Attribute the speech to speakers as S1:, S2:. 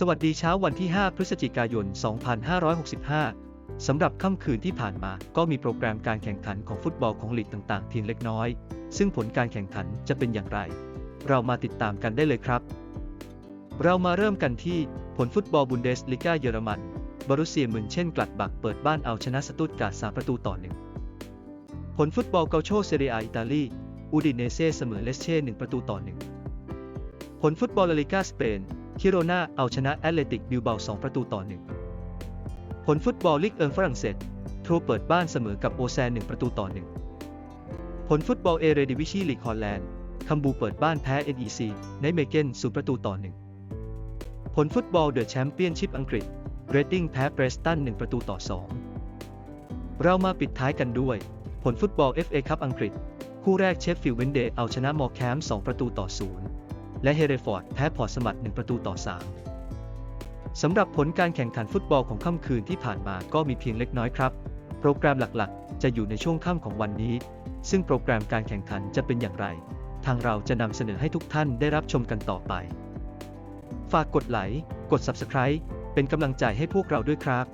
S1: สวัสดีเช้าวันที่ 5 พฤศจิกายน 2565 สำหรับค่ำคืนที่ผ่านมาก็มีโปรแกรมการแข่งขันของฟุตบอลของลีกต่างๆเพียงเล็กน้อย ซึ่งผลการแข่งขันจะเป็นอย่างไร เรามาติดตามกันได้เลยครับ เรามาเริ่มกันที่ผลฟุตบอลบุนเดสลิกาเยอรมัน บรุเซียมุนเช่นกลัดบักเปิดบ้านเอาชนะสตุตการ์ด3ประตูต่อหนึ่งผลฟุตบอลเกาโชเซเรียอิตาลี อูดิเนเซ่เสมอเลสเช่1ประตูต่อหนึ่งผลฟุตบอลลาลิกาสเปน คิโรนาเอาชนะแอตเลติกบิลเบา2 ประตูต่อหนึ่งผลฟุตบอลลีกเอิงฝรั่งเศสโทรเปิดบ้านเสมอกับโอแซน 1 ประตูต่อหนึ่งผลฟุตบอลเอเรดิวิชีลีกฮอลแลนด์คัมบูเปิดบ้านแพ้ NEC ในเมเกน0ประตูต่อหนึ่งผลฟุตบอลเดอะแชมเปี้ยนชิพอังกฤษเรดดิ้งแพ้เบรสตัน 1 ประตูต่อ 2 เรามาปิดท้ายกันด้วย ผลฟุตบอล FA คัพอังกฤษ คู่แรกเชฟฟิลด์เวนเดย์เอาชนะมอร์แคมป์2ประตูต่อ 0 และเฮเรฟอร์ดแพ้พอร์ตสมัต1ประตูต่อ 3 สำหรับผลการแข่งขันฟุตบอลของค่ำคืนที่ผ่านมาก็มีเพียงเล็กน้อยครับ โปรแกรมหลักๆ จะอยู่ในช่วงค่ำของวันนี้ ซึ่งโปรแกรมการแข่งขันจะเป็นอย่างไร ทางเราจะนำเสนอให้ทุกท่านได้รับชมกันต่อไป ฝากกดไลค์ กด Subscribe เป็นกำลังใจให้พวกเราด้วยครับ